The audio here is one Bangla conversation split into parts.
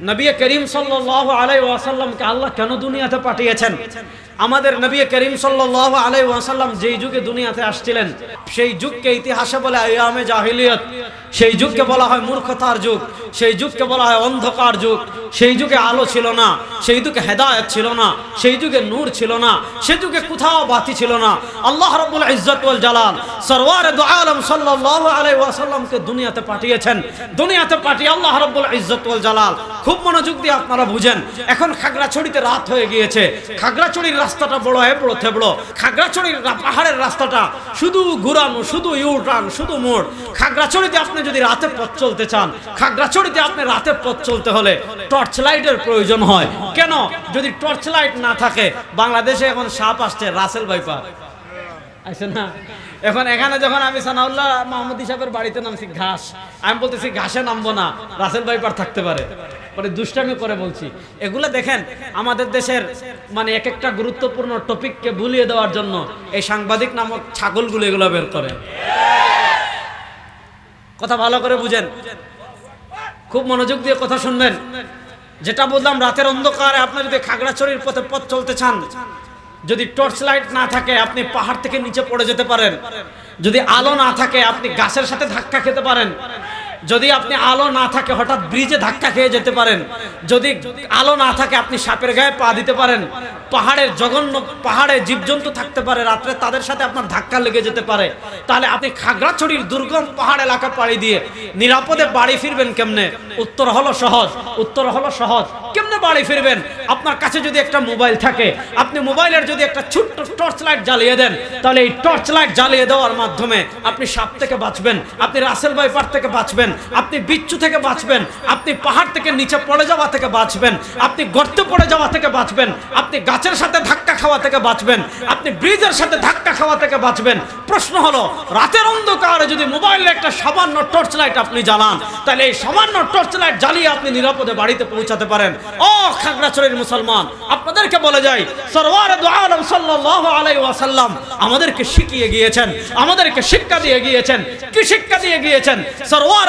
নবী করিম সাল্লাহ আলাই ওয়াসাল্লামকে আল্লাহ কেন দুনিয়াতে পাঠিয়েছেন? আমাদের নবী করিম সাল্লাল্লাহু আলাইহি ওয়াসাল্লাম যেই যুগে দুনিয়াতে আসছিলেন, সেই যুগকে ইতিহাসে বলে আয়ামে জাহিলিয়ত। সেই যুগকে বলা হয় মূর্খতার যুগ। সেই যুগকে বলা হয় অন্ধকার যুগ। সেই যুগে আলো ছিল না, সেই যুগে হেদায়েত ছিল না, সেই যুগে নূর ছিল না সেই যুগে কোথাও বাতি ছিল না। আল্লাহ রাব্বুল ইজ্জত ওয়াল জালাল সরওয়ার আলম সাল্লাল্লাহু আলাইহি ওয়াসাল্লামকে দুনিয়াতে পাঠিয়েছেন। দুনিয়াতে পাঠিয়ে আল্লাহ রাব্বুল ইজ্জত ওয়াল জালাল। খুব মনোযোগ দিয়ে আপনারা বুঝেন, এখন খাগড়াছড়িতে রাত হয়ে গিয়েছে। খাগড়াছড়ির রাস্তাটা বড় হয় বড়। থেবড়ো খাগড়াছড়ির পাহাড়ের রাস্তাটা। শুধু ঘুরানো, শুধু ইউটার্ন শুধু মোড়। খাগড়াছড়িতে আপনি যদি রাতে পথ চলতে চান, খাগড়াছড়িতে আপনি রাতে পথ চলতে হলে টর্চ লাইটের প্রয়োজন হয়। কেন? যদি টর্চ লাইট না থাকে, বাংলাদেশে এখন সাপ আসছে, রাসেল ভাইপার। আছে না? এখন এখানে যখন আমি সানাউল্লাহ মাহমুদ সাহেবের বাড়িতে নামছি, ঘাস। আমি বলতেছি, ঘাসে নামবো না, রাসেল ভাইপার থাকতে পারে। পরে দুষ্টামি করে বলছি। এগুলো দেখেন, আমাদের দেশের মানে এক একটা গুরুত্বপূর্ণ টপিককে ভুলিয়ে দেওয়ার জন্য এই সাংবাদিক নামক ছাগলগুলো এগুলো বের করে। কথা ভালো করে বুঝেন। খুব মনোযোগ দিয়ে কথা শুনবেন। যেটা বললাম, রাতের অন্ধকারে আপনি যদি খাগড়াছড়ির পথে পথ চলতে চান যদি টর্চ লাইট না থাকে, আপনি পাহাড় থেকে নিচে পড়ে যেতে পারেন। যদি আলো না থাকে, আপনি গাছের সাথে ধাক্কা খেতে পারেন। যদি আপনি আলো না থাকে, হঠাৎ ব্রিজে ধাক্কা খেয়ে যেতে পারেন। যদি আলো না থাকে, আপনি সাপের গায়ে পা দিতে পারেন। পাহাড়ের জঘন্য পাহাড়ে জীবজন্তু থাকতে পারে, রাত্রে তাদের সাথে আপনার ধাক্কা লেগে যেতে পারে। তাহলে আপনি খাগড়াছড়ির দুর্গম পাহাড় এলাকা পাড়ি দিয়ে নিরাপদে বাড়ি ফিরবেন কেমনে? উত্তর হলো সহজ, উত্তর হলো সহজ। কেমনে বাড়ি ফিরবেন? আপনার কাছে যদি একটা মোবাইল থাকে, আপনি মোবাইলের যদি একটা ছোট্ট টর্চ লাইট জ্বালিয়ে দেন, তাহলে এই টর্চ লাইট জ্বালিয়ে দেওয়ার মাধ্যমে আপনি সাপ থেকে বাঁচবেন, আপনি রাসেল বাইপার থেকে বাঁচবেন। আপনি বিচ্ছু থেকে বাঁচবেন। আপনি পাহাড় থেকে নিচে পড়ে যাওয়া থেকে বাঁচবেন। আপনি গর্তে পড়ে যাওয়া থেকে বাঁচবেন। আপনি গাছের সাথে ধাক্কা খাওয়া থেকে বাঁচবেন। আপনি ব্রিজের সাথে ধাক্কা খাওয়া থেকে বাঁচবেন। প্রশ্ন হলো, রাতের অন্ধকারে যদি মোবাইলের একটা সামান্য টর্চ লাইট আপনি জ্বালান, তাহলে এই সামান্য টর্চ লাইট জ্বালিয়ে আপনি নিরাপদে বাড়িতে পৌঁছাতে পারেন। ও খাগড়াছড়ির মুসলমান, আপনাদেরকে বলে যাই সরওয়ার আলম সাল্লাল্লাহু আলাইহি ওয়াসাল্লাম আমাদেরকে শিখিয়ে গিয়েছেন, আমাদেরকে শিক্ষা দিয়ে গিয়েছেন। কি শিক্ষা দিয়ে গিয়েছেন? সরওয়ার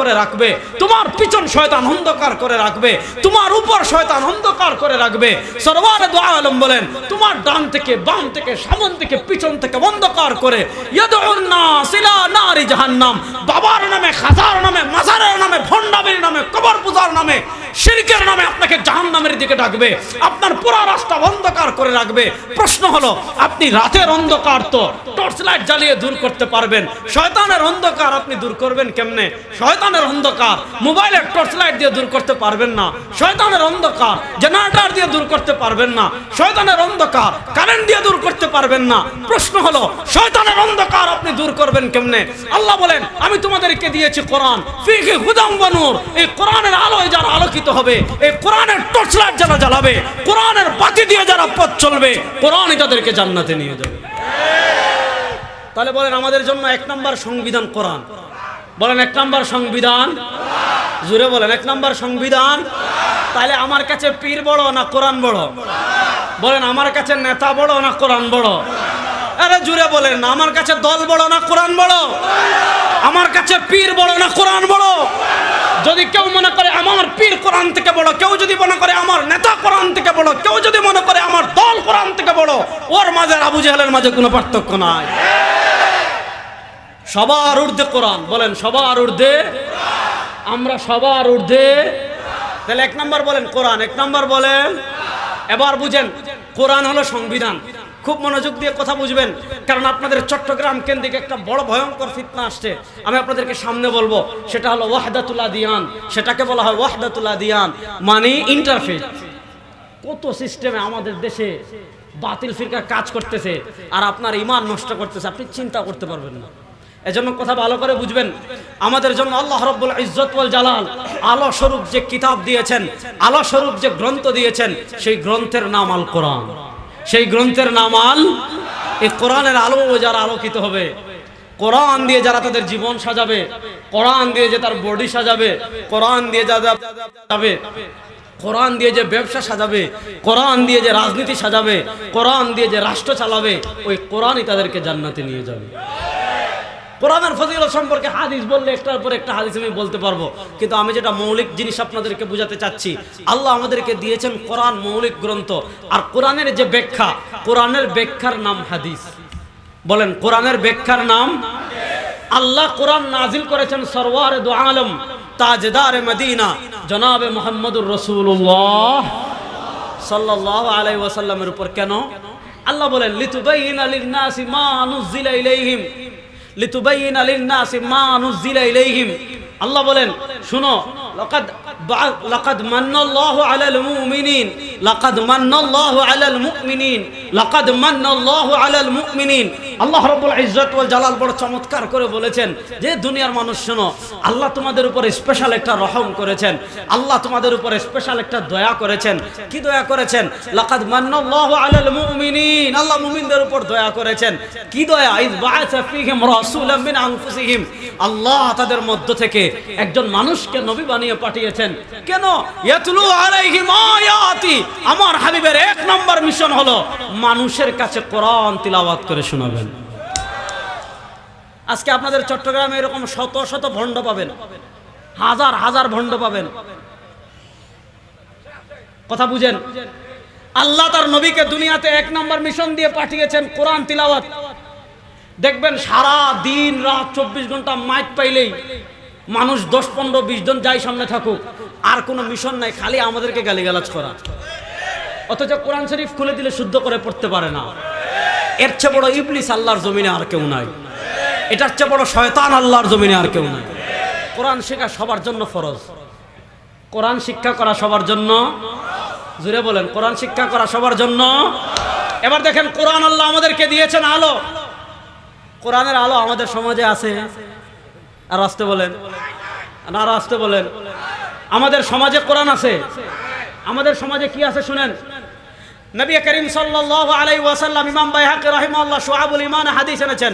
করে রাখবে, তোমার পিছন শয়তান অন্ধকার করে রাখবে, তোমার উপর শয়তান অন্ধকার করে রাখবে। সরওয়ার দু আলম বলেন, তোমার ডান থেকে বাম থেকে সামন থেকে পিছন থেকে অন্ধকার করে জাহান্নাম, বাবার নামে, খাজার নামে, মাজারের নামে, ভণ্ডামের নামে, কবর পূজার নামে, শিরকের নামে আপনাকে জাহান্নামের দিকে ডাকবে। আপনার পুরো রাস্তা অন্ধকার করে রাখবে। প্রশ্ন হলো, আপনি রাতের অন্ধকার তো টর্চ লাইট জ্বালিয়ে দূর করতে পারবেন। শয়তানের অন্ধকার আপনি দূর করবেন কেমনে? শয়তানের অন্ধকার। মোবাইলের টর্চ লাইট দিয়ে দূর করতে পারবেন না। শয়তানের অন্ধকার। জেনারেটর দিয়ে দূর করতে পারবেন না। শয়তানের অন্ধকার। কারেন্ট দিয়ে দূর করতে পারবেন না। প্রশ্ন হলো, শয়তানের অন্ধকার আপনি দূর করবেন কেমনে? আল্লাহ বলেন, আমি তোমাদেরকে দিয়েছি কোরআন। ফিহি হুদাম ওয়া নূর। এই কোরআনের আলোয় যারা আলোকিত হবে, এই কোরআনের টর্চ লাইট যারা জ্বালাবে, কোরআনের বাতি দিয়ে যারা পথ চলবে, কোরআনই তাদেরকে জান্নাতে নিয়ে যাবে। তাহলে বলেন, আমাদের জন্য এক নম্বর সংবিধান কোরআন। বলেন এক নম্বর সংবিধান। জুড়ে বলেন, এক নম্বর সংবিধান। তাহলে আমার কাছে পীর বড় না কোরআন বড়? বলেন, আমার কাছে নেতা বড় না কোরআন বড়? আরে জুড়ে বলেন না আমার কাছে দল বড় না কোরআন বড়? আমার কাছে পীর বড় না কোরআন বড়? যদি কেউ মনে করে আমার পীর কোরআন থেকে বড়, কেউ যদি মনে করে আমার নেতা কোরআন থেকে বড়, কেউ যদি মনে করে আমার দল কোরআন থেকে বড়, ওর মাঝে আবু জাহেলের মাঝে কোনো পার্থক্য নাই। সবার ঊর্ধ্বে কোরআন, বলেন সবার ঊর্ধ্বে আমরা সবার ঊর্ধ্বে তাহলে এক নম্বর বলেন কোরআন, এক নম্বর বলেন এবার বুঝেন কোরআন হলো সংবিধান। খুব মনোযোগ দিয়ে কথা বুঝবেন, কারণ আপনাদের চট্টগ্রাম কেন্দ্রিক একটা বড় ভয়ঙ্কর ফিতনা আসছে। আমি আপনাদেরকে সামনে বলব, সেটা হলো ওয়াহদাতুল্লাহ দিয়ান, সেটাকে বলা হয় ওয়াহদাতুল্লাহ দিয়ান মানে ইন্টারফেস কত সিস্টেমে আমাদের দেশে বাতিল ফিরকা কাজ করতেছে, আর আপনার ইমান নষ্ট করতেছে, আপনি চিন্তা করতে পারবেন না। এজন্য কথা ভালো করে বুঝবেন। আমাদের জন্য আল্লাহ রব্বুল ইজ্জত ওয়াল জালাল আলো স্বরূপ যে কিতাব দিয়েছেন, আলো স্বরূপ যে গ্রন্থ দিয়েছেন, সেই গ্রন্থের নাম আল কোরআন। সেই গ্রন্থের নাম আল, এই কোরআনের আলো যারা আলোকিত হবে। কোরআন দিয়ে যারা তাদের জীবন সাজাবে, কোরআন দিয়ে যে তার বডি সাজাবে, কোরআন দিয়ে যাবে, কোরআন দিয়ে যে ব্যবসা সাজাবে, কোরআন দিয়ে যে রাজনীতি সাজাবে, কোরআন দিয়ে যে রাষ্ট্র চালাবে, ওই কোরআনই তাদেরকে জান্নাতে নিয়ে যাবে। কোরআনের ফজিলত সম্পর্কে হাদিস বললে একটার পর একটা হাদিস আমি বলতে পারব। কিন্তু আমি যেটা মৌলিক জিনিস আপনাদেরকে বুঝাতে চাচ্ছি, আল্লাহ আমাদেরকে দিয়েছেন কোরআন মৌলিক গ্রন্থ। আর কোরআনের যে ব্যাখ্যা, কোরআনের ব্যাখ্যার নাম হাদিস। বলেন, কোরআনের ব্যাখ্যার নাম? আল্লাহ কোরআন নাজিল করেছেন সরওয়ার দু আলম, তাজদার মদিনা, জনাবে মোহাম্মদুর রসুল্লাহ সাল্লাল্লাহু আলাইহি ওয়াসাল্লামের উপর কেন? আল্লাহ বলেন লিতুবাইয়িনা লিন-নাসি মা নুজিলা ইলাইহিম। লিতুবাইয়িনা লিন-নাসি মা নুজিলা ইলাইহিম। আল্লাহ বলেন, শুনো, লাকাদ লাকাদ মান্নাল্লাহু আলাল মুমিনিন, লাকাদ মান্নাল্লাহু আলাল মুমিনিন, লাকাদ মান্নাল্লাহু আলাল মুমিনিন। আল্লাহ রাব্বুল ইজ্জত ওয়াল জালাল বড় চমৎকার করে বলেছেন যে দুনিয়ার মানুষ শোনো, আল্লাহ তোমাদের উপর স্পেশাল একটা রহম করেছেন। আল্লাহ তোমাদের উপর স্পেশাল একটা দয়া করেছেন। কি দয়া করেছেন? লাকাদ মান্নাল্লাহু আলাল মুমিনিন। আল্লাহ মুমিনদের উপর দয়া করেছেন। কি দয়া? ইজ বাআসা ফীহিম রাসূলাম মিন আনফুসিহিম। আল্লাহ তাদের মধ্য থেকে একজন মানুষকে নবী বানিয়ে পাঠিয়েছেন। কেন? ইয়াতলু আলাইহিম আয়াতি। আমার হাবিবের এক নম্বর মিশন হলো মানুষের কাছে কোরআন তিলাওয়াত করে শোনাবেন। আজকে আপনাদের চট্টগ্রামে এরকম শত শত ভণ্ড পাবেন। হাজার হাজার ভণ্ড পাবেন। কথা বুঝেন? আল্লাহ তার নবীকে দুনিয়াতে এক নম্বর মিশন দিয়ে পাঠিয়েছেন কোরআন তিলাওয়াত। দেখবেন সারা দিন রাত চব্বিশ ঘণ্টা মাইক পাইলেই মানুষ দশ, পনেরো, বিশ জন যাই সামনে থাকুক। আর কোনো মিশন নাই, খালি আমাদেরকে গালিগালাজ করা। অথচ কোরআন শরীফ খুলে দিলে শুদ্ধ করে পড়তে পারে না। এর চেয়ে বড় ইবলিস আল্লাহর জমিনে আর কেউ নাই। এটার চেয়ে বড় শয়তান আল্লাহর জমিনে আর কেউ নাই। কোরআন শেখা সবার জন্য ফরজ। কোরআন শিক্ষা করা সবার জন্য জুড়ে বলেন, কোরআন শিক্ষা করা সবার জন্য। এবার দেখেন কোরআন আল্লাহ আমাদেরকে দিয়েছেন আলো। কোরআনের আলো আমাদের সমাজে আছে। আর আসতে বলেন, না আসতে বলেন। আমাদের সমাজে কোরআন আছে। আমাদের সমাজে কি আছে শুনেন? নবী করিম সাল্লাল্লাহু আলাইহি ওয়াসাল্লাম ইমাম বাইহাকি রাহিমাহুল্লাহ শুআবুল ঈমান হাদিস এনেছেন।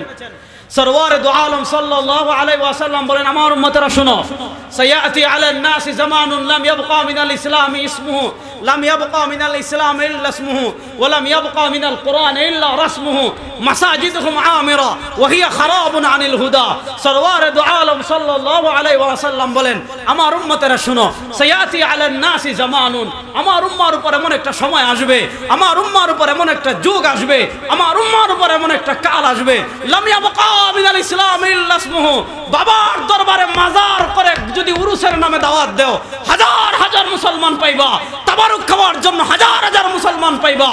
সরওয়ার দু আলম সাল্লাল্লাহু আলাইহি ওয়াসাল্লাম বলেন, আমার উম্মতরা শুনো, সায়াতি আলান নাস জামানুন লাম ইয়াবকা মিনাল ইসলাম ইসমুহু, লাম ইয়াবকা মিনাল ইসলাম ইল্লা ইসমুহু, ওয়া লাম ইয়াবকা মিনাল কুরআন ইল্লা রাসমুহু, মাসাজিদুহুম আমিরা, ওয়া হিয়া খারাবুন আনিল হুদা। সরওয়ার দু আলম সাল্লাল্লাহু আলাইহি ওয়াসাল্লাম বলেন, আমার উম্মতরা শুনো, সায়াতি আলান নাস জামানুন, আমার উম্মার উপর এমন একটা সময় আসবে, আমার উম্মার উপর এমন একটা যুগ আসবে, আমার উম্মার উপর এমন একটা কাল আসবে, লাম ইয়াবকা ইসলাম বাবার দরবারে মাজার করে যদি উরুসের নামে দাওয়াত দেও, হাজার হাজার মুসলমান পাইবা। তাবারুক খাওয়ার জন্য হাজার হাজার মুসলমান পাইবা।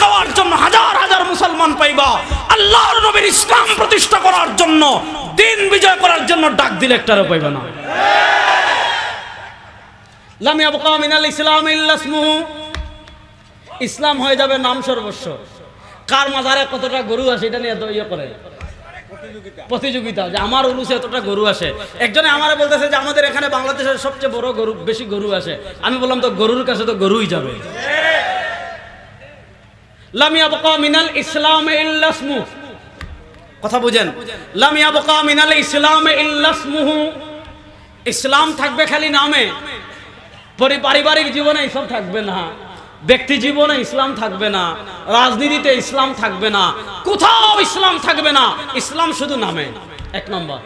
খাওয়ার জন্য হাজার হাজার মুসলমান পাইবা। আল্লাহর নবীর ইসলাম প্রতিষ্ঠা করার জন্য, দিন বিজয় করার জন্য ডাক দিলে একটারও পাইবা না। ইসলাম ইসলাম হয়ে যাবে নাম সর্বস্ব। কার মাজারে কতটা গরু আছে এটা নিয়ে ইয়ে করে। প্রতিযোগিতা। যে আমার উরুসে এতটা গরু আসে। একজনে আমারে বলতেছে যে আমাদের এখানে বাংলাদেশের সবচেয়ে বড় গরু, বেশি গরু আসে। আমি বললাম, তো গরুর কাছে তো গরুই যাবে। মিনাল ইসলাম ইল্লা কথা বুঝেন? মিনাল ইসলাম ইল্লা ইসলাম থাকবে খালি নামে। পারিবারিক জীবনে ইসলাম থাকবে না। ব্যক্তি জীবনে ইসলাম থাকবে না, রাজনীতিতে ইসলাম থাকবে না, কোথাও ইসলাম থাকবে না, ইসলাম শুধু নামে। এক নম্বর।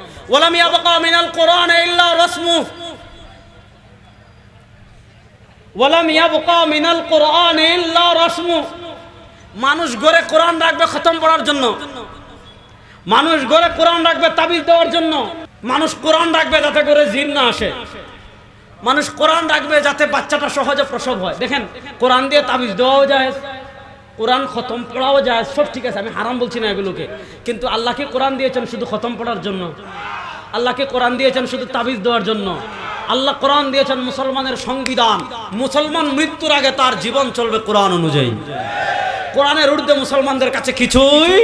মিনাল কোরআন ইল্লা রাসমু। মানুষ গড়ে কোরআন রাখবে খতম পড়ার জন্য। মানুষ গড়ে কোরআন রাখবে তাবিজ দেওয়ার জন্য। মানুষ কোরআন রাখবে যাতে করে জিন না আসে। মানুষ কোরআন রাখবে যাতে বাচ্চাটা সহজে প্রসব হয়। দেখেন, কোরআন দিয়ে তাবিজ দেওয়াও যায়, কোরআন খতম পড়াও যায়, সব ঠিক আছে, আমি হারাম বলছি না এগুলোকে। কিন্তু আল্লাহকে কোরআন দিয়েছেন শুধু খতম পড়ার জন্য। আল্লাহকে কোরআন দিয়েছেন শুধু তাবিজ দেওয়ার জন্য। আল্লাহ কোরআন দিয়েছেন মুসলমানের সংবিধান। মুসলমান মৃত্যুর আগে তার জীবন চলবে কোরআন অনুযায়ী। কোরআনের ঊর্ধ্বে মুসলমানদের কাছে কিছুই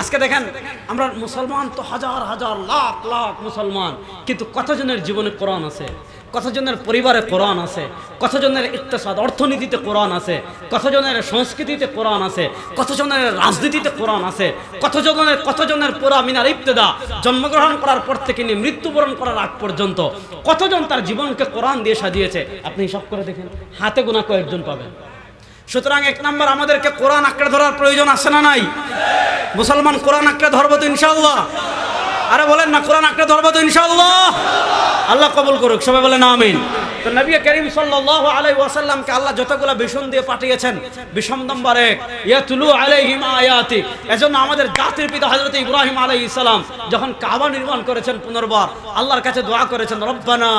আজকে দেখেন, আমরা মুসলমান তো হাজার হাজার, লাখ লাখ মুসলমান। কিন্তু কতজনের জীবনে কোরআন আছে? কতজনের পরিবারে কোরআন আছে? কতজনের ইত্তেসাদ অর্থনীতিতে কোরআন আছে? কতজনের সংস্কৃতিতে কোরআন আছে? কতজনের রাজনীতিতে কোরআন আছে? কতজনের কতজনের পুরা মিনার ইবতেদা জন্মগ্রহণ করার পর থেকে নিয়ে মৃত্যুবরণ করার আগ পর্যন্ত কতজন তার জীবনকে কোরআন দিয়ে সাজিয়েছে? আপনি হিসাব করে দেখেন, হাতে গোনা কয়েকজন পাবেন। সুতরাং এক নম্বর, আমাদেরকে কোরআন আঁকড়ে ধরার প্রয়োজন আছে না নাই? মুসলমান কোরআন আঁকড়ে ধরবো তো ইনশাল্লাহ আরে বলেন না, কোরআন আঁকড়ে ধরবো তো ইনশাল্লাহ আল্লাহ কবল করুক সবাই না আমিন। তো নবী করিম সাল্লাল্লাহু আলাইহি ওয়াসাল্লামকে আল্লাহ যতগুলো বিষণ দিয়ে পাঠিয়েছেন, বিষম নম্বর এক, ইয়াতুলু আলাইহিম আয়াতি। এজন্য আমাদের জাতির পিতা হযরত ইব্রাহিম আলাইহিস সালাম যখন কাবা নির্মাণ করেছেন পুনর্বার, আল্লাহর কাছে দোয়া করেছেন, রব্বানা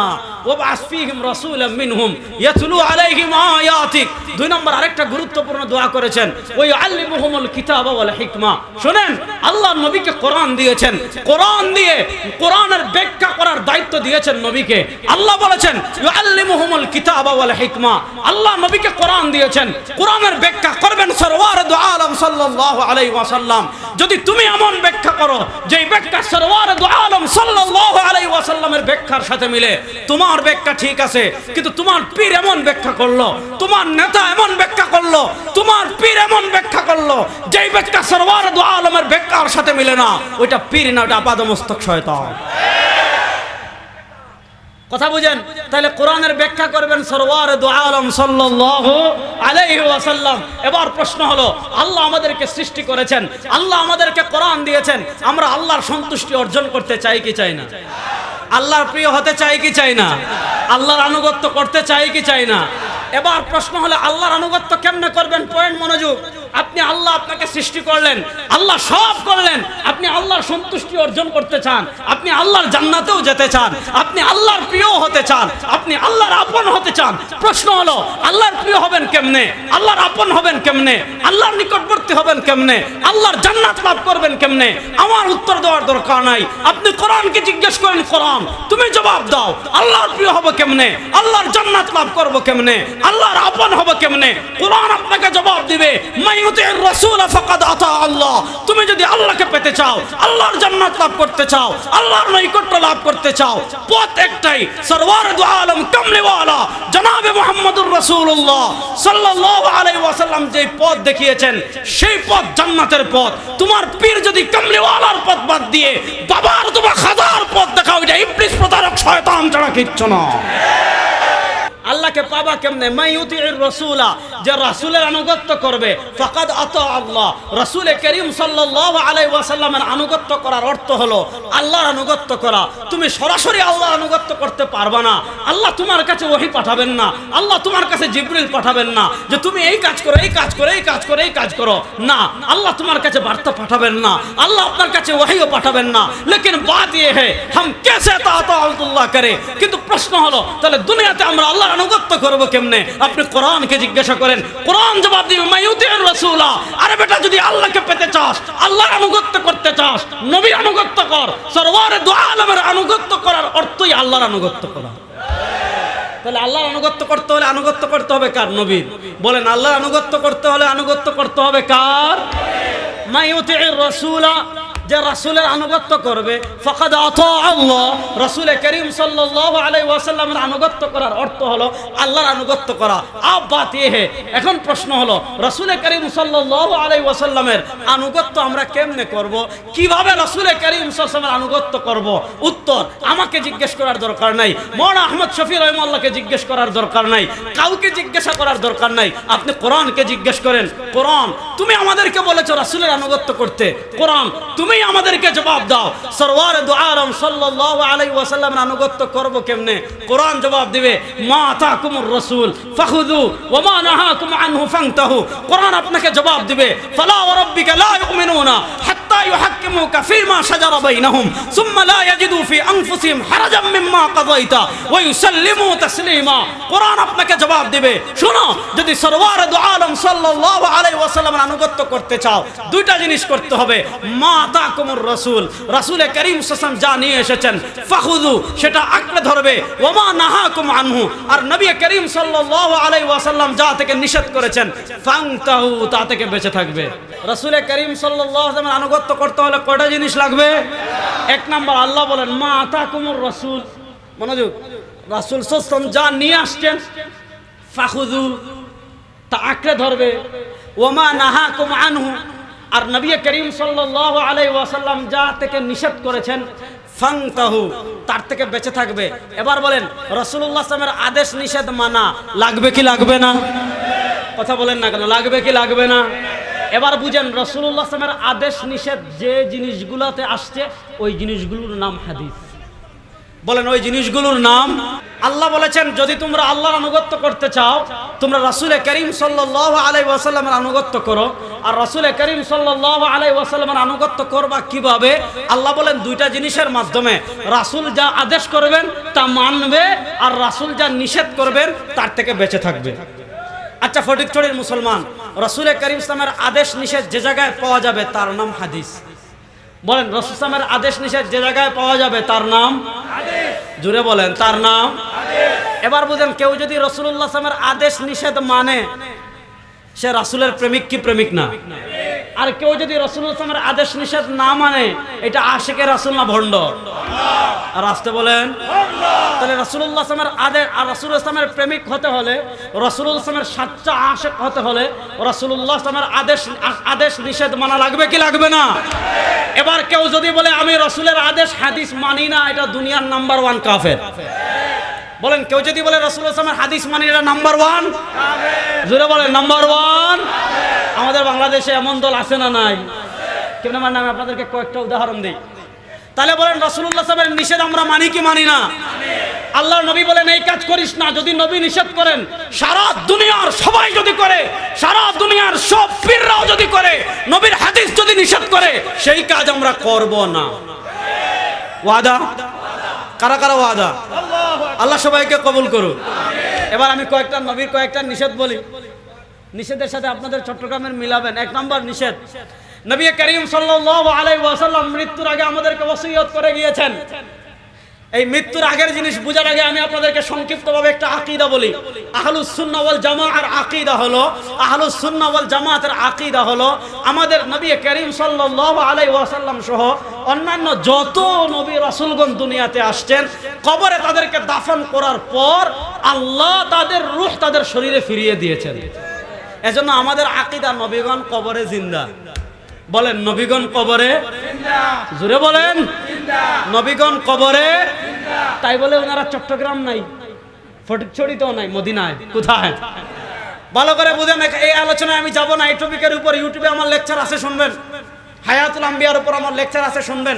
ওয়াবআস ফীহিম রাসূলাম মিনহুম, ইয়াতুলু আলাইহিম আয়াতিক। দুই নম্বর আরেকটা গুরুত্বপূর্ণ দোয়া করেছেন ওই আল্লিমুহুমুল কিতাবা ওয়াল হিকমা। শুনেন, আল্লাহ নবীকে কোরআন দিয়েছেন। কোরআন দিয়ে কোরআনের ব্যাখ্যা করার দায়িত্ব দিয়েছেন নবীকে। আল্লাহ বলেছেন ইউআল্লিমুহুমুল কিতাবা ওয়াল হিকমা। আল্লাহ নবীকে কোরআন দিয়েছেন। কোরআনের ব্যাখ্যা করবেন সরওয়ার দু আলম সাল্লাল্লাহু আলাইহি ওয়াসাল্লাম। যদি তুমি এমন ব্যাখ্যা করো, যেই ব্যাখ্যা সরওয়ার দু আলম সাল্লাল্লাহু আলাইহি ওয়াসাল্লামের ব্যাখ্যার সাথে মিলে, তোমার ব্যাখ্যা ঠিক আছে, কিন্তু তোমার পীর এমন ব্যাখ্যা করল, তোমার নেতা এমন ব্যাখ্যা করল, তোমার পীর এমন ব্যাখ্যা করল, যেই ব্যাখ্যা সরওয়ার দু আলমের ব্যাখ্যার সাথে মিলে না, ওইটা পীর না ওটা আপাদমস্তক শয়তান। কথা বুঝেন? তাহলে কোরআনের ব্যাখ্যা করবেন সরওয়ার দু আলম সাল্লাল্লাহু আলাইহি ওয়াসাল্লাম। এবার প্রশ্ন হলো, আল্লাহ আমাদেরকে সৃষ্টি করেছেন? আল্লাহ আমাদেরকে কোরআন দিয়েছেন? আমরা আল্লাহর সন্তুষ্টি অর্জন করতে চাই কি চাই না? আল্লাহর প্রিয় হতে চাই কি চাই না? আল্লাহর আনুগত্য করতে চাই কি চাই না? এবার প্রশ্ন হলো, আল্লাহর আনুগত্য কেমনে করবেন? পয়েন্ট মনোযোগ। আপনি আল্লাহ আপনাকে সৃষ্টি করলেন, আল্লাহ সব করলেন, আপনি আল্লাহর সন্তুষ্টি অর্জন করতে চান, আপনি আল্লাহর জান্নাতেও যেতে চান, আপনি আল্লাহর প্রিয় হতে চান, আপনি আল্লাহর আপন হতে চান। প্রশ্ন হলো, আল্লাহর প্রিয় হবেন কেমনে? আল্লাহর আপন হবেন কেমনে? আল্লাহর নিকটবর্তী হবেন কেমনে? আল্লাহর জান্নাত লাভ করবেন কেমনে? আমার উত্তর দেওয়ার দরকার নাই। আপনি কোরআনকে জিজ্ঞেস করেন, কোরআন, তুমি জবাব দাও, আল্লাহর প্রিয় হবে কেমনে? আল্লাহর জান্নাত লাভ করব কেমনে? আল্লাহর আপন হবে কেমনে? কোরআন আপনাকে জবাব দিবে আতা আল্লাহ। তুমি যদি আল্লাহকে পেতে চাও, আল্লাহর জান্নাত লাভ করতে চাও, আল্লাহর নৈকট্য লাভ করতে চাও পথ একটাই সরওয়ার দু আলম কামলিওয়ালা, জনাবে মুহাম্মদুর রাসূলুল্লাহ সাল্লাল্লাহু আলাইহি ওয়াসাল্লাম যে পথ দেখিয়েছেন, সেই পথ জান্নাতের পথ। তোমার পীর যদি কামলিওয়ালার পথ বাদ দিয়ে বাবার তোমার হাজার পথ দেখাও, এটা ইবলিস প্রতারক, শয়তান ছাড়া কিচ্ছু না আল্লাহকে পাবা কেমনে? মাইউতির রসুলা, যে রাসূলের আনুগত্য করবে, ফাকাদ আত আল্লাহ। রাসূলে করিম সাল্লাল্লাহু আলাইহি ওয়াসাল্লামের আনুগত্য করার অর্থ হলো আল্লাহর আনুগত্য করা। তুমি সরাসরি আল্লাহ আনুগত্য করতে পারবা না। আল্লাহ তোমার কাছে ওহি পাঠাবেন না। আল্লাহ তোমার কাছে জিবরিল পাঠাবেন না যে তুমি এই কাজ করো, এই কাজ করো, এই কাজ করো, এই কাজ করো। না, আল্লাহ তোমার কাছে বার্তা পাঠাবেন না। আল্লাহ আপনার কাছে ওহিও পাঠাবেন না। লেকিন বাত ইয়ে হে, হাম কেসে তাতা আল্লাহ করে। কিন্তু প্রশ্ন হলো, তাহলে দুনিয়াতে আমরা আল্লাহর আনুগত্য করব কেমনে? আপনি কোরআনকে জিজ্ঞাসা করেন, কোরআন জবাব দিবে মাইউতির রাসূলা। আরে বেটা, যদি আল্লাহকে পেতে চাস, আল্লাহর আনুগত্য করতে চাস, নবীর আনুগত্য কর, সরওয়ারে দু আলমের আনুগত্য করার অর্থই আল্লাহর আনুগত্য করা। তাহলে আল্লাহর আনুগত্য করতে হলে আনুগত্য করতে হবে কার? নবীর। বলেন, আল্লাহর আনুগত্য করতে হলে আনুগত্য করতে হবে কার? মাইউতির রাসূলা। যে রাসূলের আনুগত্য করবে, ফাকাদ আতা আল্লাহ, রাসূলে করিম সাল্লাল্লাহু আলাইহি ওয়াসাল্লামের আনুগত্য করার অর্থ হলো আল্লাহর আনুগত্য করা। আব বাত ইয়ে হে। এখন প্রশ্ন হলো, রাসূলে করিম সাল্লাল্লাহু আলাইহি ওয়াসাল্লামের আনুগত্য আমরা কেমনে করব? কীভাবে রাসূলে করিম সাল্লাল্লাহু আনুগত্য করব? উত্তর আমাকে জিজ্ঞেস করার দরকার নাই। মৌলানা আহমদ শফি রহমাল্লাহকে জিজ্ঞেস করার দরকার নাই। কাউকে জিজ্ঞাসা করার দরকার নাই। আপনি কোরআনকে জিজ্ঞেস করেন। কোরআন, তুমি আমাদেরকে বলেছ রাসুলের আনুগত্য করতে। কোরআন, তুমি আমাদেরকে জবাব দাও। সরওয়ার দু আলম সাল্লাল্লাহু আলাইহি আনুগত্য করব কেমনে? কোরআন জবাব দিবে রাসূল ওয়া মা নাহাকুম আনহু, ফান্তাহু। কোরআন আপনাকে জবাব দিবে, ফালা ওয়া রাব্বিকা লা ইউমিনুনা হাত্তা ইউহাক্কিমুকা শাজারা বাইনাহুম, সুম্মা লা ইয়াজিদু আনফুসিহিম হারাজাম মিম্মা কাযাইতা ওয়া ইউসাল্লিমু তাসলিমা। কোরআন আপনাকে জবাব দিবে, শোনো, যদি সরওয়ার দু আলম সাল্লাল্লাহু আলাইহি ওয়াসাল্লামের আনুগত্য করতে চাও, দুইটা জিনিস করতে হবে। মা আতাকুমুর রাসূল। রাসূলে করিম সাল্লাল্লাহু যা নিয়ে এসেছেন, ফাখুযু, সেটা আঁকড়ে ধরবে। ওমা নাহাকুম আনহু। আর নবী করিম সাল্লাল্লাহু আলাইহি ওয়াসাল্লাম যা থেকে নিষেধ করেছেন, ফাংতাহু, তা থেকে বেঁচে থাকবে। রাসূলে করিম সাল্লাল্লাহু আলাইহি আনুগত্য করতে হলে কয়টা জিনিস লাগবে? এক নাম্বার, আল্লাহ বলেন, মা আতা কুমুর রসুল। মনোযোগ। রাসুল সস্তম যা নিয়ে আসছেন ফাখুদু তা আঁকড়ে ধরবে। ওমা নাহা কুম আনহু। আর নবী করিম সাল্লাল্লাহু আলাইহি ওয়াসাল্লাম যা থেকে নিষেধ করেছেন ফাংতাহু তার থেকে বেঁচে থাকবে। এবার বলেন রসুল্লাহ আসলামের আদেশ নিষেধ মানা, লাগবে কি লাগবে না? কথা বলেন না কেন, লাগবে কি লাগবে না? এবার বুঝেন রসুল্লাহ আসলামের আদেশ নিষেধ যে জিনিসগুলোতে আসছে, ওই জিনিসগুলোর নাম হাদিস। বলেন, ওই জিনিসগুলোর নাম? আল্লাহ বলেছেন, যদি তোমরা আল্লাহর আনুগত্য করতে চাও, তোমরা রাসুল করিম সাল্লাহ আলাই ওয়াসাল্লামের আনুগত্য করো আর রাসুল করিম সাল্লাহ আলাই ওয়াসাল্লামের আনুগত্য করবা কীভাবে? আল্লাহ বলেন দুইটা জিনিসের মাধ্যমে। রাসুল যা আদেশ করবেন, তা মানবে, আর রাসুল যা নিষেধ করবেন, তার থেকে বেঁচে থাকবে। আচ্ছা ফটিকচড়ির মুসলমান রসুল করিম ইসলামের আদেশ নিষেধ যে জায়গায় পাওয়া যাবে, তার নাম হাদিস। বলেন, রসুল ইসলামের আদেশ নিষেধ যে জায়গায় পাওয়া যাবে, তার নাম? জুড়ে বলেন, তার নাম? এবার বুঝেন, কেউ যদি রসুল্লাহ আসলামের আদেশ নিষেধ মানে সে রাসুলের প্রেমিক কি প্রেমিক না? আর কেউ যদি আসলামের আদেশ নিষেধ না মানে এটা আশেকে রাসুল না ভণ্ড? আর আসতে বলেন, তাহলে রসুল্লাহ আসলামের আদেশ আর রসুল ইসলামের প্রেমিক হতে হলে রসুল ইসলামের সাচ্চা আশেক হতে হলে রসুল্লাহ আসলামের আদেশ আদেশ নিষেধ মানা লাগবে কি লাগবে না? এবার কেউ যদি বলে, আমি রসুলের আদেশ হাদিস মানি না, এটা দুনিয়ার নাম্বার ওয়ান কাফের। বলেন, কেউ যদি বলে রসুল আসলামের হাদিস মানি, এটা নাম্বার ওয়ান জোরে বলেন নাম্বার ওয়ান আমাদের বাংলাদেশে এমন দল আছে না নাই? কেন মানে আমি আপনাদেরকে কয়েকটা উদাহরণ দিই। তাহলে বলেন রসুল্লাহ সাহেবের নিষেধ আমরা মানি কি মানি না? আল্লাহ নবী বলেন, এই কাজ করিস না, যদি নবী নিষেধ করেন, সারা দুনিয়ার সবাই যদি করে, সারা দুনিয়ার সব পীররাও যদি করে, নবীর হাদিস যদি নিষেধ করে, সেই কাজ আমরা করব না। ওয়াদা? কারা কারা ওয়াদা? আল্লাহ সবাইকে কবুল করুন। এবার আমি কয়েকটা নবীর কয়েকটা নিষেধ বলি। নিষেধের সাথে আপনাদের চট্টগ্রামের মিলাবেন। এক নম্বর নিষেধ, নবী করিম সাল্লাল্লাহু আলাইহি ওয়াসাল্লাম মৃত্যুর আগে আমাদেরকে ওসিয়ত করে গিয়েছেন। এই মৃত্যুর আগের জিনিস বোঝার আগে আমি আপনাদেরকে সংক্ষিপ্তভাবে একটা আকিদা বলি। আহলুস সুন্নাহ ওয়াল জামাআর আকিদা হলো আহলুস সুন্নাহ ওয়াল জামাআতের আকিদা হলো, আমাদের নবী করিম সাল্লাল্লাহু আলাইহি ওয়াসাল্লাম সহ অন্যান্য যত নবী রাসূলগণ দুনিয়াতে আসছেন, কবরে তাদেরকে দাফন করার পর আল্লাহ তাদের রূহ তাদের শরীরে ফিরিয়ে দিয়েছেন। এজন্য আমাদের আকিদা, নবীগণ কবরে জিন্দা। বলেন, নবীগণ কবরে জুড়ে বলেন। নবীগণ কবরে? তাই বলে ওনারা চট্টগ্রাম নাই ফটিকছড়িতেও নাই মদিনায়। কোথায়? ভালো করে বুঝেন এই আলোচনায় আমি যাব না এই টপিকের উপর ইউটিউবে আমার লেকচার আছে শুনবেন। হায়াতুল আম্বিয়ার উপর আমার লেকচার আছে শুনবেন।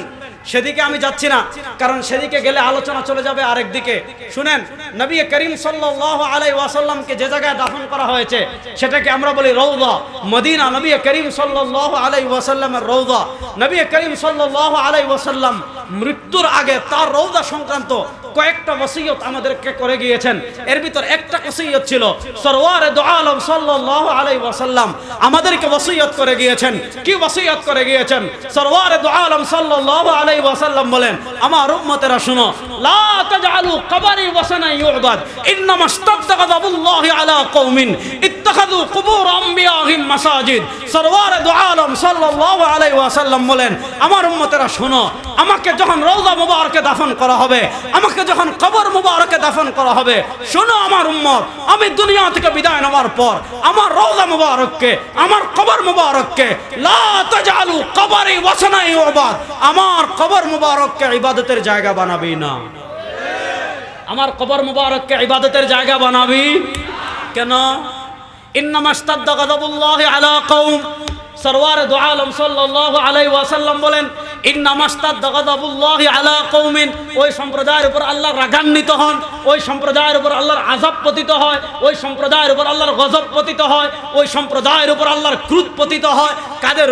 সেদিকে আমি যাচ্ছি না, কারণ সেদিকে গেলে আলোচনা চলে যাবে আরেক দিকে শুনেন, নবী করিম সাল্লাহ আলাই ওয়াসাল্লামকে যে জায়গায় দাফন করা হয়েছে, সেটাকে আমরা বলি রৌদা মদিনা নবী করিম সাল্লাহ আলাই ওয়াসাল্লামের রৌদা নবী করিম সাল্লাহ আলাই ওয়াসাল্লাম মৃত্যুর আগে তার রৌদা সংক্রান্ত কয়েকটা ওসিয়ত আমাদেরকে করে গিয়েছেন। এর ভিতর একটা ওসিয়ত ছিল, সরওয়ারে দো আলম সাল্লাল্লাহু আলাইহি ওয়াসাল্লাম আমাদেরকে ওসিয়ত করে গিয়েছেন। কি ওসিয়ত করে গিয়েছেন? সরওয়ারে দো আলম সাল্লাল্লাহু আলাইহি ওয়াসাল্লাম বলেন, আমার উম্মতেরা শুনো, লা তাজআলু কবরি ওয়াসানা ইউবাদ ইন্নামা ইস্তাদা গাযাবুল্লাহি আলা কওমিন, ইত্তাখাযু কুবুর আম্বিয়াহিম মাসাজিদ। সরওয়ারে দো আলম সাল্লাল্লাহু আলাইহি ওয়াসাল্লাম বলেন, আমার উম্মতেরা শুনো, আমাকে যখন রওজা মুবারকে দাফন করা হবে, আমাকে যখন কবর মুবারকে দাফন করা হবে, শোনো আমার উম্মত, আমি দুনিয়া থেকে বিদায় নেওয়ার পর আমার রওজা মুবারককে, আমার কবর মুবারককে, লা তাজালু কবরি ওয়াসানা ইউবাদ আমার কবর মুবারককে ইবাদতের জায়গা বানাবি না। আমার কবর মুবারককে ইবাদতের জায়গা বানাবি কেন? ইন্নামা ইস্তাদ্দা গাযাবুল্লাহি আলা কওম, সরওয়ার দু আলম সাল্লাল্লাহু আলাইহি ওয়াসাল্লাম বলেন আলা কওমিন। ওই সম্প্রদায়ের আল্লাহ হন, ওই সম্প্রদায়ের পতিত হয়, ওই সম্প্রদায়ের গজব পতিত হয়, ওই সম্প্রদায়ের পতিত হয়। কাদের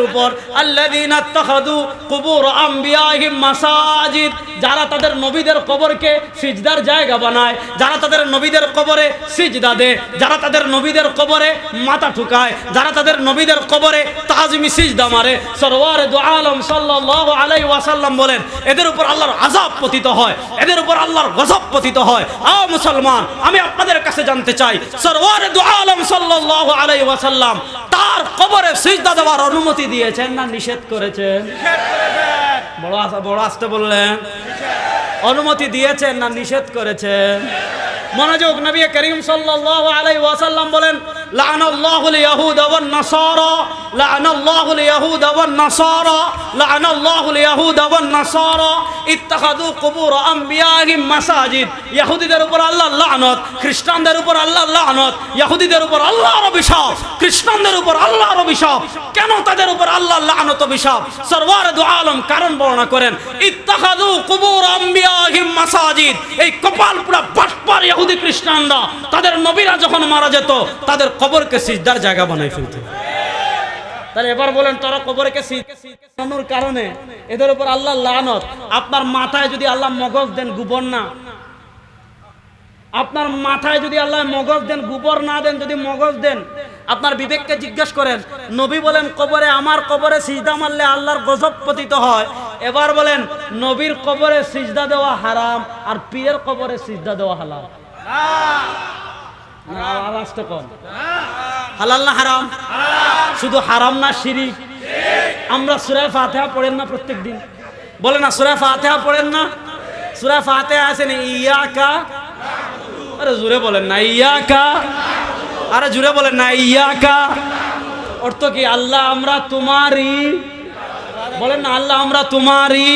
মাসাজিদ। যারা তাদের নবীদের কবরকে সিজদার জায়গা বানায়, যারা তাদের নবীদের কবরে সিজদা দেয়, যারা তাদের নবীদের কবরে মাথা ঠুকায়, যারা তাদের নবীদের কবরে তাজমি সিজদা মারে। সরওয়ার দু আলম সাল্লাল্লাহু আলাইহি ওয়াসাল্লাম বলেন, এদের উপর আল্লাহর আযাব পতিত হয়, এদের উপর আল্লাহর গজব পতিত হয়। আ মুসলমান, আমি আপনাদের কাছে জানতে চাই সরওয়ার আলম সাল্লাল্লাহু আলাইহি ওয়াসাল্লাম তার কবরে সিজদা দেওয়ার অনুমতি দিয়েছেন না নিষেধ করেছেন? বড় আসতে বললেন। অনুমতি দিয়েছেন না নিষেধ করেছেন? মনোযোগ নবী করিম সাল্লাল্লাহু আলাইহি ওয়াসাল্লাম বলেন লাআনাল্লাহুল ইয়াহুদ ওয়ান নাসারা লাআনাল্লাহুল ইয়াহুদ ওয়ান নাসারা লাআনাল্লাহুল ইয়াহুদ ওয়ান নাসারা, ইত্তাখাযু কুবুর আমবিয়াহিম মাসাজিদ। ইহুদিদের উপর আল্লাহর লানত, খ্রিস্টানদের উপর আল্লাহর লানত ইহুদিদের উপর আল্লাহর অভিশাপ, খ্রিস্টানদের উপর আল্লাহর অভিশাপ। কেন তাদের উপর আল্লাহর লানত অভিশাপ? সরওয়ার দু আলম কারণ বর্ণনা করেন, ইত্তাখাযু কুবুর আমবিয়াহিম মাসাজিদ। এই কপাল পুরা বাটপার ইহুদি খ্রিস্টানরা তাদের নবীরা যখন মারা যেত তাদের কবরকে সিজদার জায়গা বানাই ফেলত। এবার বলেন তারা কবরকে কারণে এদের উপর আল্লাহ লানত। আপনার মাথায় যদি আল্লাহ মগজ দেন গুবর না। আপনার মাথায় যদি আল্লাহ মগজ দেন গোবর না দেন যদি মগজ দেন আপনার বিবেককে জিজ্ঞেস করেন নবী বলেন কবরে আমার কবরে সিজদা মারলে আল্লাহর গজব পতিত হয়। এবার বলেন নবীর কবরে সিজদা দেওয়া হারাম আর পীরের কবরে সিজদা দেওয়া হালাল। না, আওয়াজটা কম। হালাল না হারাম? শুধু হারাম না শিরিক? আমরা সুরায় ফাতেহা পড়েন না প্রত্যেক দিন বলে না সুরায় ফাতেহা পড়েন না? সুরায় ফাতেহা আছেন ইয়া কা আরে জুড়ে বলেন না ইয়া কা আরে জুড়ে বলেন না ইয়া কা অর্থ কি আল্লাহ আমরা তোমারই বলেন না আল্লাহ আমরা তোমারই